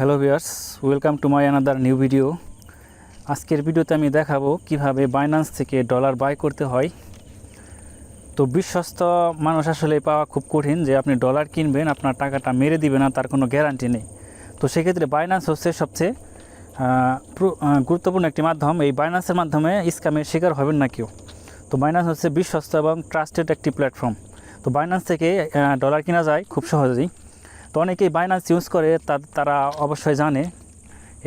Hello viewers, welcome to my another new video. আজকের ভিডিওতে আমি দেখাবো কীভাবে বাইন্যান্স থেকে ডলার বাই করতে হয়। তো বিশ্বস্ত মানুষ আসলে পাওয়া খুব কঠিন যে আপনি ডলার কিনবেন, আপনার টাকাটা মেরে দিবে না তার কোনো গ্যারান্টি নেই। তো সেক্ষেত্রে বাইন্যান্স হচ্ছে সবচেয়ে গুরুত্বপূর্ণ একটি মাধ্যম। এই বাইন্যান্সের মাধ্যমে স্ক্যামের শিকার হবেন না কেউ। তো বাইন্যান্স হচ্ছে বিশ্বস্ত এবং ট্রাস্টেড একটি প্ল্যাটফর্ম তো বাইন্যান্স থেকে ডলার কেনা যায় খুব সহজেই। তো অনেকেই বাইন্যান্স ইউজ করে তারা অবশ্যই জানে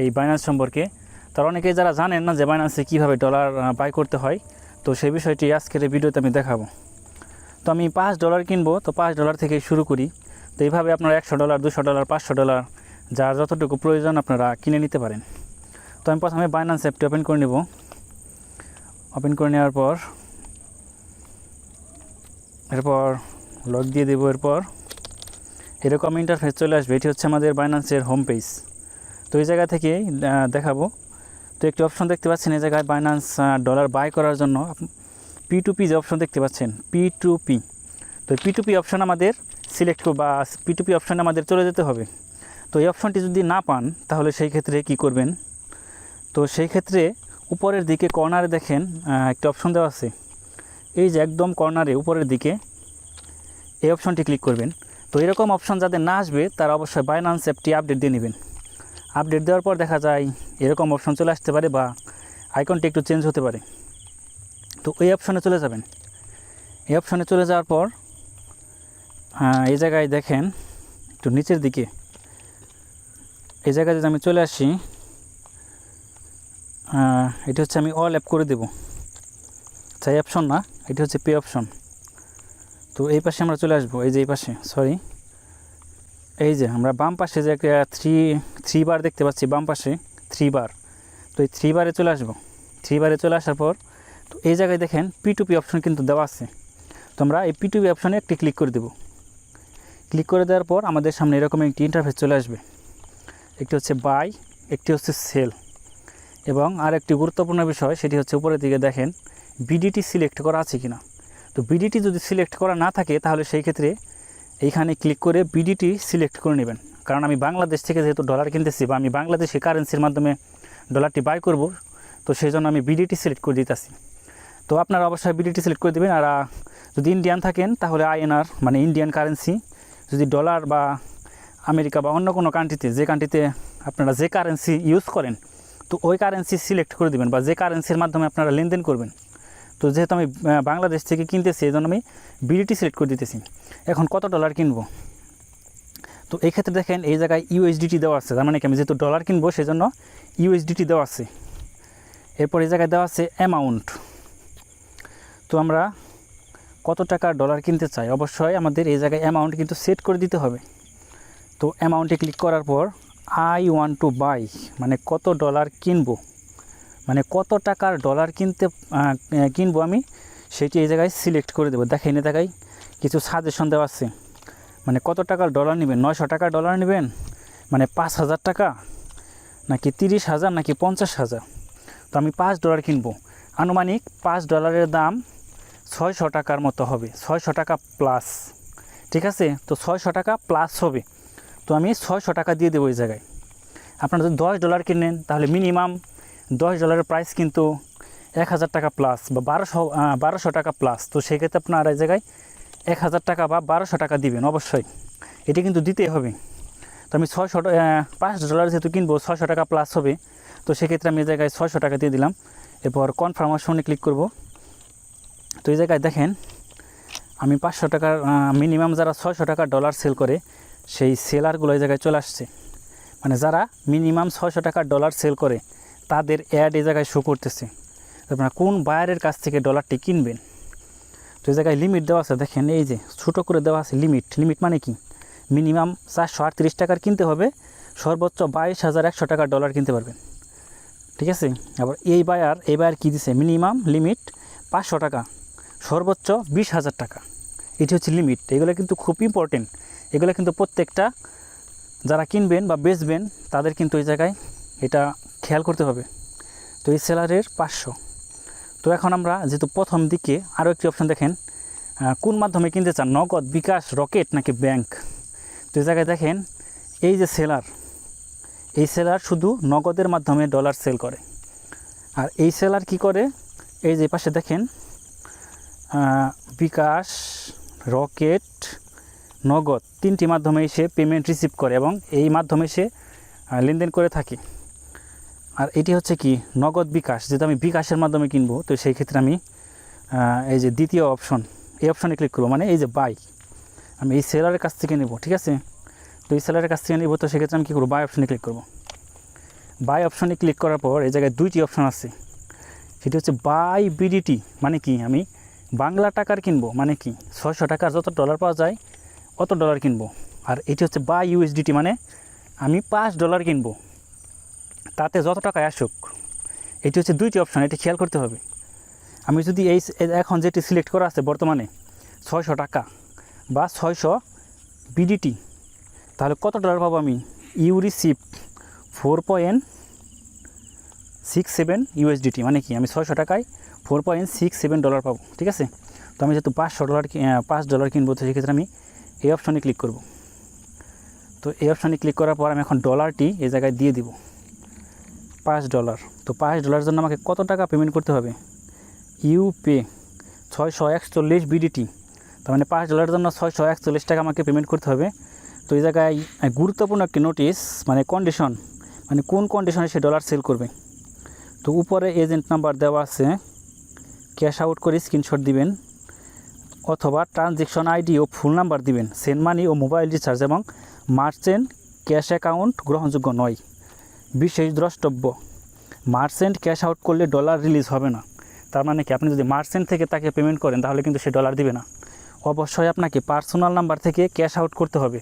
এই বাইন্যান্স সম্পর্কে। তার অনেকেই যারা জানেন না যে বাইন্যান্সে কীভাবে ডলার বাই করতে হয়, তো সেই বিষয়টি আজকের ভিডিওতে আমি দেখাবো। তো আমি পাঁচ ডলার কিনবো, তো পাঁচ ডলার থেকে শুরু করি। তো এইভাবে আপনারা একশো ডলার দুশো ডলার পাঁচশো ডলার যার যতটুকু প্রয়োজন আপনারা কিনে নিতে পারেন। তো আমি প্রথমে বাইন্যান্স অ্যাপটি ওপেন করে নেব। ওপেন করে নেওয়ার পর, এরপর লগ দিয়ে দেবো এরপর। এরকম ইন্টারফেস চলে আসবে, এটি হচ্ছে আমাদের বাইন্যান্সের হোম পেজ তো এই জায়গা থেকে দেখাবো। তো একটি অপশন দেখতে পাচ্ছেন, এই জায়গায় বাইন্যান্স ডলার বাই করার জন্য পি টু পি যে অপশন দেখতে পাচ্ছেন পি টু পি তো পি টু পি অপশন আমাদের সিলেক্ট বা পি টু পি অপশানে আমাদের চলে যেতে হবে। তো এই অপশনটি যদি না পান, তাহলে সেই ক্ষেত্রে কি করবেন? তো সেই ক্ষেত্রে উপরের দিকে কর্নারে দেখেন একটা অপশন দেওয়া আছে। এই যে একদম কর্নারে উপরের দিকে, এই অপশনটি ক্লিক করবেন। তো এরকম অপশান যাদের না আসবে, তারা অবশ্যই বাইন্যান্স অ্যাপটি আপডেট দিয়ে নেবেন। আপডেট দেওয়ার পর দেখা যায় এরকম অপশান চলে আসতে পারে বা আইকনটি একটু চেঞ্জ হতে পারে। তো এই অপশানে চলে যাবেন। এই অপশানে চলে যাওয়ার পর এই জায়গায় দেখেন, একটু নিচের দিকে। এই জায়গায় যদি আমি চলে আসি এটা হচ্ছে আমি অল অ্যাপ করে দেব। চাই অপশন না, এটি হচ্ছে পে অপশন তো এই পাশে আমরা চলে আসব, এই যে এই পাশে সরি এই যে আমরা বাম পাশে যে একটা থ্রি থ্রি বার দেখতে পাচ্ছি, বাম পাশে থ্রি বার তো এই থ্রি বারে চলে আসব। থ্রি বারে চলে আসার পর, তো এই জায়গায় দেখেন পি টু পি অপশন কিন্তু দেওয়া আছে। তো আমরা এই পি টু পি অপশনে একটি ক্লিক করে দেব। ক্লিক করে দেওয়ার পর আমাদের সামনে এরকম একটি ইন্টারফেস চলে আসবে। একটি হচ্ছে বাই একটি হচ্ছে সেল এবং আর একটি গুরুত্বপূর্ণ বিষয়, সেটি হচ্ছে উপরের দিকে দেখেন বিডিটি সিলেক্ট করা আছে কিনা। তো বিডিটি যদি সিলেক্ট করা না থাকে, তাহলে সেই ক্ষেত্রে এইখানে ক্লিক করে বিডিটি সিলেক্ট করে নেবেন। কারণ আমি বাংলাদেশ থেকে যেহেতু ডলার কিনতেছি বা আমি বাংলাদেশি কারেন্সির মাধ্যমে ডলারটি বাই করব, তো সেই জন্য আমি বিডিটি সিলেক্ট করে দিতেছি। তো আপনারা অবশ্যই বিডিটি সিলেক্ট করে দেবেন। আর যদি ইন্ডিয়ান থাকেন, তাহলে আইএনআর মানে ইন্ডিয়ান কারেন্সি যদি ডলার বা আমেরিকা বা অন্য কোনো কান্ট্রিতে যে কান্ট্রিতে আপনারা যে কারেন্সি ইউজ করেন, তো ওই কারেন্সি সিলেক্ট করে দেবেন বা যে কারেন্সির মাধ্যমে আপনারা লেনদেন করবেন। তো যেহেতু আমি বাংলাদেশ থেকে কিনতেছি এই জন্য আমি বিডিটি সিলেক্ট করে দিতেছি। এখন কত ডলার কিনবো? তো এই ক্ষেত্রে দেখেন, এই জায়গায় ইউএসডিটি দেওয়া আছে। তার মানে কি, আমি যেহেতু ডলার কিনবো সেই জন্য ইউএসডিটি দেওয়া আছে। এরপর এই জায়গায় দেওয়া আছে অ্যামাউন্ট তো আমরা কত টাকা ডলার কিনতে চাই? অবশ্যই আমাদের এই জায়গায় অ্যামাউন্ট কিন্তু সেট করে দিতে হবে। তো অ্যামাউন্টে ক্লিক করার পর আই ওয়ান টু বাই মানে কত ডলার কিনবো? মানে কত টাকার ডলার কিনতে কিনবো আমি, সেটি এই জায়গায় সিলেক্ট করে দেবো। দেখেন এই জায়গায় কিছু সাজেশন দেওয়া আছে। মানে কত টাকার ডলার নেবেন? নয়শো টাকার ডলার নেবেন? মানে পাঁচ হাজার টাকা? নাকি তিরিশ হাজার? নাকি পঞ্চাশ হাজার? তো আমি পাঁচ ডলার কিনবো। আনুমানিক পাঁচ ডলারের দাম ছয়শো টাকার মতো হবে। ছয়শো টাকা প্লাস ঠিক আছে? তো ছয়শো টাকা প্লাস হবে। তো আমি ছয়শো টাকা দিয়ে দেবো এই জায়গায়। আপনারা যদি দশ ডলার কিনেন, তাহলে মিনিমাম দশ ডলারের প্রাইস কিন্তু এক হাজার টাকা প্লাস বা বারোশো বারোশো টাকা প্লাস তো সেক্ষেত্রে আপনার এই জায়গায় এক হাজার টাকা বা বারোশো টাকা দিবেন অবশ্যই। এটি কিন্তু দিতে হবে। তো আমি ছয়শো পাঁচ ডলার যেহেতু কিনবো, ছয়শো টাকা প্লাস হবে। তো সেক্ষেত্রে আমি এই জায়গায় ছয়শো টাকা দিয়ে দিলাম। এরপর কনফার্মেশনে ক্লিক করব। তো এই জায়গায় দেখেন, আমি পাঁচশো টাকার মিনিমাম যারা ছয়শো টাকা ডলার সেল করে, সেই সেলারগুলো এই জায়গায় চলে আসছে। মানে যারা মিনিমাম ছয়শো টাকা ডলার সেল করে তাদের অ্যাড এই জায়গায় শো করতেছে। আপনারা কোন বায়ারের কাছ থেকে ডলারটি কিনবেন? তো এই জায়গায় লিমিট দেওয়া আছে। দেখেন, এই যে ছোটো করে দেওয়া আছে লিমিট লিমিট মানে কি? মিনিমাম চারশো আটত্রিশ টাকার কিনতে হবে, সর্বোচ্চ বাইশ হাজার একশো টাকার ডলার কিনতে পারবেন। ঠিক আছে? আবার এই বায়ার এই বায়ার কী দিছে? মিনিমাম লিমিট পাঁচশো টাকা, সর্বোচ্চ বিশ হাজার টাকা। এটি হচ্ছে লিমিট এগুলো কিন্তু খুব ইম্পর্টেন্ট এগুলো কিন্তু প্রত্যেকটা যারা কিনবেন বা বেচবেন, তাদের কিন্তু এই জায়গায় এটা খেয়াল করতে হবে। তো এই সেলারের পাঁচশো। তো এখন আমরা যেহেতু প্রথম দিকে আরও একটি অপশন দেখেন কোন মাধ্যমে কিনতে চান, নগদ, বিকাশ, রকেট নাকি ব্যাংক? তো এই জায়গায় দেখেন, এই যে সেলার, এই সেলার শুধু নগদের মাধ্যমে ডলার সেল করে। আর এই সেলার কি করে? এই যে পাশে দেখেন বিকাশ, রকেট, নগদ, তিনটি মাধ্যমে সে পেমেন্ট রিসিভ করে এবং এই মাধ্যমে সে লেনদেন করে থাকে। আর এটি হচ্ছে কি নগদ বিকাশ যেটা আমি বিকাশের মাধ্যমে কিনবো, তো সেই ক্ষেত্রে আমি এই যে দ্বিতীয় অপশন এই অপশনে ক্লিক করব মানে এই যে বাই আমি এই সেলারের কাছ থেকে নেব, ঠিক আছে? তো এই সেলারের কাছ থেকে নেব, তো সেক্ষেত্রে আমি কী করব? বাই অপশনে ক্লিক করব। বাই অপশনে ক্লিক করার পর এই জায়গায় দুইটি অপশন আছে। সেটি হচ্ছে বাই বিডিটি মানে কি? আমি বাংলা টাকার কিনবো মানে কি? ছয়শো টাকার যত ডলার পাওয়া যায়, অত ডলার কিনবো। আর এটি হচ্ছে বাই ইউএসডিটি মানে আমি পাঁচ ডলার কিনবো। তাতে যত টাকায় আসুক, এটি হচ্ছে দুইটি অপশান এটি খেয়াল করতে হবে। আমি যদি এই এখন যেটি সিলেক্ট করা আছে বর্তমানে, ছয়শো টাকা বা ছয়শো বিডিটি তাহলে কত ডলার পাবো আমি? You receive four point six seven USDT মানে কি? আমি ছয়শো টাকায় four point six seven dollar পাবো, ঠিক আছে? তো আমি যেহেতু পাঁচশো ডলার পাঁচ ডলার কিনবো, তো সেক্ষেত্রে আমি এই অপশনে ক্লিক করব। তো এই অপশনে ক্লিক করার পর আমি এখন ডলারটি এই জায়গায় দিয়ে দিব। পাঁচ ডলার। তো পাঁচ ডলারের জন্য আমাকে কত টাকা পেমেন্ট করতে হবে? ইউপে ছয়শো একচল্লিশ বিডিটি তার মানে পাঁচ ডলারের জন্য ছয়শো একচল্লিশ টাকা আমাকে পেমেন্ট করতে হবে। তো এই জায়গায় গুরুত্বপূর্ণ একটি নোটিস মানে কন্ডিশন মানে কোন কন্ডিশনে সে ডলার সেল করবে? তো উপরে এজেন্ট নাম্বার দেওয়া আছে। ক্যাশ আউট করে স্ক্রিনশট দিবেন, অথবা ট্রানজেকশন আইডি ও ফুল নাম্বার দিবেন। সেন্ড মানি ও মোবাইল রিচার্জ এবং মার্চেন্ট ক্যাশ অ্যাকাউন্ট গ্রহণযোগ্য নয়। বিশেষ দ্রষ্টব্য। মার্চেন্ট ক্যাশ আউট করলে ডলার রিলিজ হবে না। তার মানে কি? আপনি যদি মার্চেন্ট থেকে তাকে পেমেন্ট করেন, তাহলে কিন্তু সে ডলার দিবে না। অবশ্যই আপনাকে পার্সোনাল নাম্বার থেকে ক্যাশ আউট করতে হবে।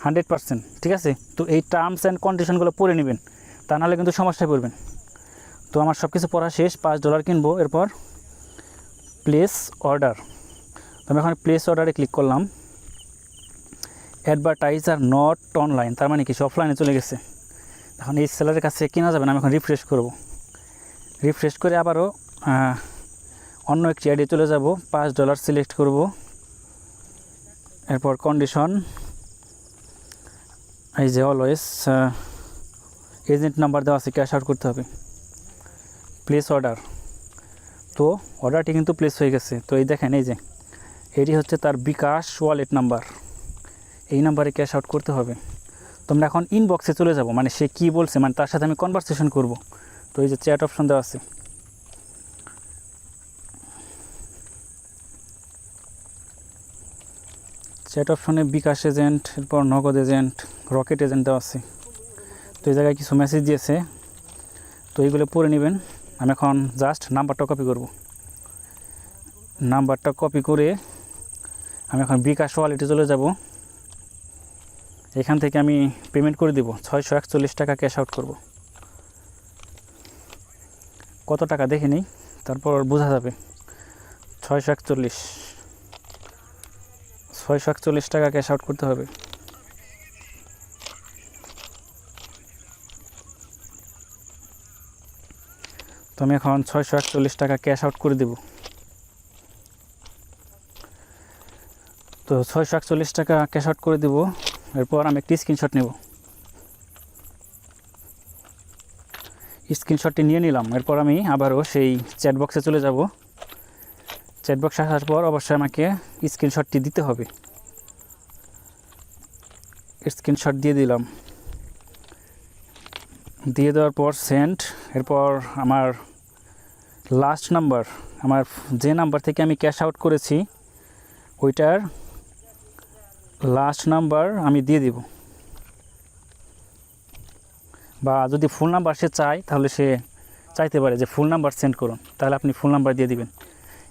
হান্ড্রেড পার্সেন্ট, ঠিক আছে? তো এই টার্মস অ্যান্ড কন্ডিশনগুলো পড়ে নেবেন। তা নাহলে কিন্তু সমস্যায় পড়বেন। তো আমার সব কিছু পড়া শেষ, পাঁচ ডলার কিনবো, এরপর প্লেস অর্ডার। তো আমি এখন প্লেস অর্ডারে ক্লিক করলাম। অ্যাডভার্টাইজ আর নট অনলাইন, তার মানে কিছু অফলাইনে চলে গেছে। এখন এই সেলারের কাছে কেনা যাবে না, আমি এখন রিফ্রেশ করব। রিফ্রেশ করে আবারও অন্য একটি আইডি চলে যাব, পাঁচ ডলার সিলেক্ট করব। এরপর কন্ডিশন এই যে অলওয়েজ এজেন্ট নাম্বার দেওয়া আছে ক্যাশ আউট করতে হবে। প্লেস অর্ডার তো অর্ডারটি কিন্তু প্লেস হয়ে গেছে। তো এই দেখেন, এই যে, এটি হচ্ছে তার বিকাশ ওয়ালেট নাম্বার এই নাম্বারে ক্যাশ আউট করতে হবে। তোমরা এখন ইনবক্সে চলে যাব। মানে সে কী বলছে মানে তার সাথে আমি কনভারসেশন করব। তো এই যে চ্যাট অপশন দেওয়া আছে। চ্যাট অপশনে বিকাশ এজেন্ট এরপর নগদ এজেন্ট রকেট এজেন্ট দেওয়া আছে। তো এই জায়গায় কিছু মেসেজ দিয়েছে। তো এইগুলো পড়ে নেবেন। আমি এখন জাস্ট নাম্বারটা কপি করব। নাম্বারটা কপি করে আমি এখন বিকাশ ওয়ালেটে চলে যাব। এখান থেকে আমি পেমেন্ট করে দিব। ছয়শো একচল্লিশ টাকা ক্যাশ আউট করব। কত টাকা দেখে নিই, তারপর বোঝা যাবে। ছয়শো একচল্লিশ। ছয়শো একচল্লিশ টাকা ক্যাশ আউট করতে হবে। তো আমি এখন ছয়শো একচল্লিশ টাকা ক্যাশ আউট করে দেব। তো ছয়শো একচল্লিশ টাকা ক্যাশ আউট করে দেব। এরপর আমি একটি স্ক্রিনশট নেব। স্ক্রিনশটটি নিয়ে নিলাম। এরপর আমি আবারও সেই চ্যাট বক্সে চলে যাব। চ্যাট বক্সে আসার পর অবশ্যই আমাকে স্ক্রিনশটটি দিতে হবে। স্ক্রিনশট দিয়ে দিলাম। দিয়ে দেওয়ার পর সেন্ট এরপর আমার লাস্ট নাম্বার আমার যে নাম্বার থেকে আমি ক্যাশ আউট করেছি, ওইটার লাস্ট নাম্বার আমি দিয়ে দিব। বা যদি ফুল নাম্বার সে চায়, তাহলে সে চাইতে পারে যে ফুল নাম্বার সেন্ড করুন। তাহলে আপনি ফুল নাম্বার দিয়ে দিবেন।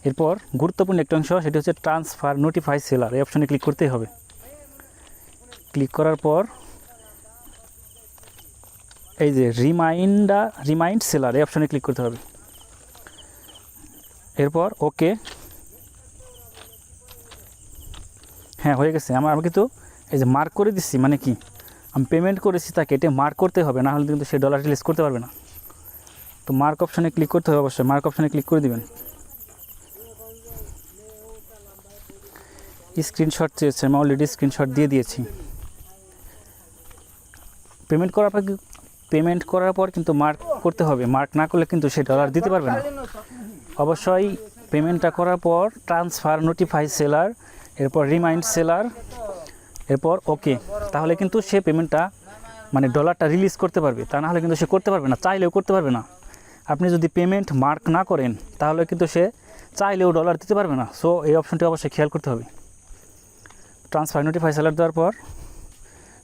এরপর গুরুত্বপূর্ণ একটা অংশ, সেটি হচ্ছে ট্রান্সফার নোটিফাই সেলার এই অপশনে ক্লিক করতেই হবে। ক্লিক করার পর এই যে রিমাইন্ডার রিমাইন্ড সেলার এই অপশনে ক্লিক করতে হবে। এরপর ওকে হ্যাঁ হয়ে গেছে। আমার আমি কিন্তু এই যে মার্ক করে দিচ্ছি মানে কি? আমি পেমেন্ট করেছি তাকে, এটা মার্ক করতে হবে, না হলে কিন্তু সে ডলার রিলিজ করতে পারবে না। তো মার্ক অপশনে ক্লিক করতে হবে অবশ্যই। মার্ক অপশানে ক্লিক করে দিবেন। স্ক্রিনশট চেয়েছে, আমি অলরেডি স্ক্রিনশট দিয়ে দিয়েছি। পেমেন্ট করার পর পেমেন্ট করার পর কিন্তু মার্ক করতে হবে। মার্ক না করলে কিন্তু সে ডলার দিতে পারবে না। অবশ্যই পেমেন্টটা করার পর ট্রান্সফার নোটিফাই সেলার এরপর রিমাইন্ড সেলার এরপর ওকে তাহলে কিন্তু সে পেমেন্টটা মানে ডলারটা রিলিজ করতে পারবে। তা না হলে কিন্তু সে করতে পারবে না, চাইলেও করতে পারবে না। আপনি যদি পেমেন্ট মার্ক না করেন, তাহলে কিন্তু সে চাইলেও ডলার দিতে পারবে না। সো এই অপশনটি অবশ্যই খেয়াল করতে হবে। ট্রান্সফার নোটিফাই সেলার দেওয়ার পর,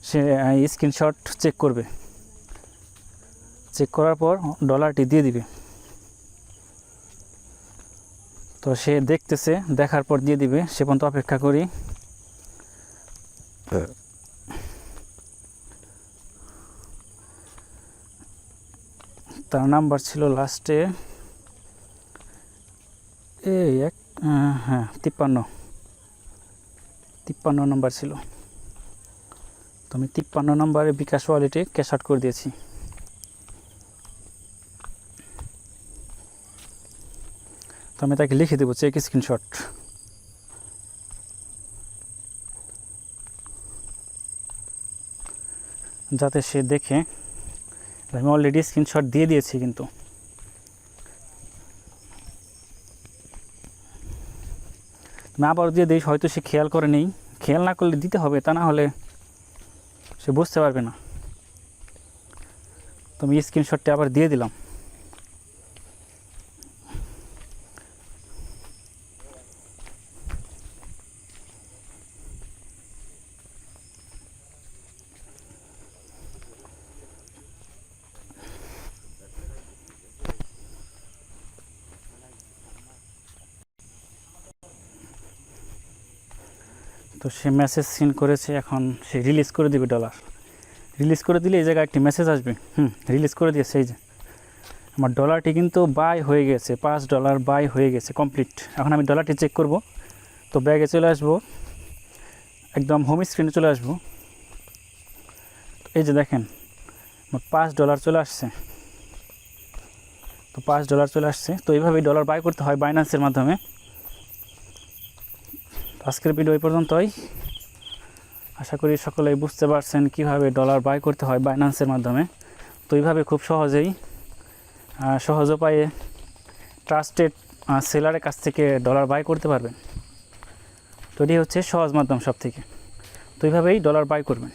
সে স্ক্রিনশট চেক করবে। চেক করার পর ডলারটি দিয়ে দিবে। তো সে দেখতেছে, দেখার পর দিয়ে দিবে, সে পর্যন্ত অপেক্ষা করি। তার নাম্বার ছিল লাস্টে এই এক হ্যাঁ তিপ্পান্ন। তিপ্পান্ন নম্বর ছিল। তো আমি তিপ্পান্ন নম্বরে বিকাশ ওয়ালেটে ক্যাশ আউট করে দিয়েছি। আমি তাকে লিখে দেবো চেক স্ক্রিনশট যাতে সে দেখে। আমি অলরেডি স্ক্রিনশট দিয়ে দিয়েছি কিন্তু। আমি আবার দিয়ে দিই, হয়তো সে খেয়াল করে নেই। খেয়াল না করলে দিতে হবে, তা না হলে সে বুঝতে পারবে না। তো আমি স্ক্রিনশটটা আবার দিয়ে দিলাম। তো সে মেসেজ সিন করেছে, এখন সে রিলিজ করে দিবে ডলার রিলিজ করে দিলে এই জায়গায় একটি মেসেজ আসবে। হুম রিলিজ করে দিয়েছে, এই যে। আমার ডলারটি কিন্তু বাই হয়ে গেছে, পাঁচ ডলার বাই হয়ে গেছে কমপ্লিট এখন আমি ডলারটি চেক করব। তো ব্যাগে চলে আসব। একদম হোম স্ক্রিনে চলে আসব। এই যে দেখেন আমার পাঁচ ডলার চলে আসছে। তো পাঁচ ডলার চলে আসছে। তো এইভাবেই ডলার বাই করতে হয় বাইন্যান্সের মাধ্যমে। আজকের ভিডিও এই পর্যন্তই। আশা করি সকলেই বুঝতে পারছেন কীভাবে ডলার বাই করতে হয় বাইন্যান্সের মাধ্যমে। তো এইভাবে খুব সহজেই সহজ উপায়ে ট্রাস্টেড সেলারের কাছ থেকে ডলার বাই করতে পারবেন। তো এটি হচ্ছে সহজ মাধ্যম সব থেকে তো এইভাবেই ডলার বাই করবেন।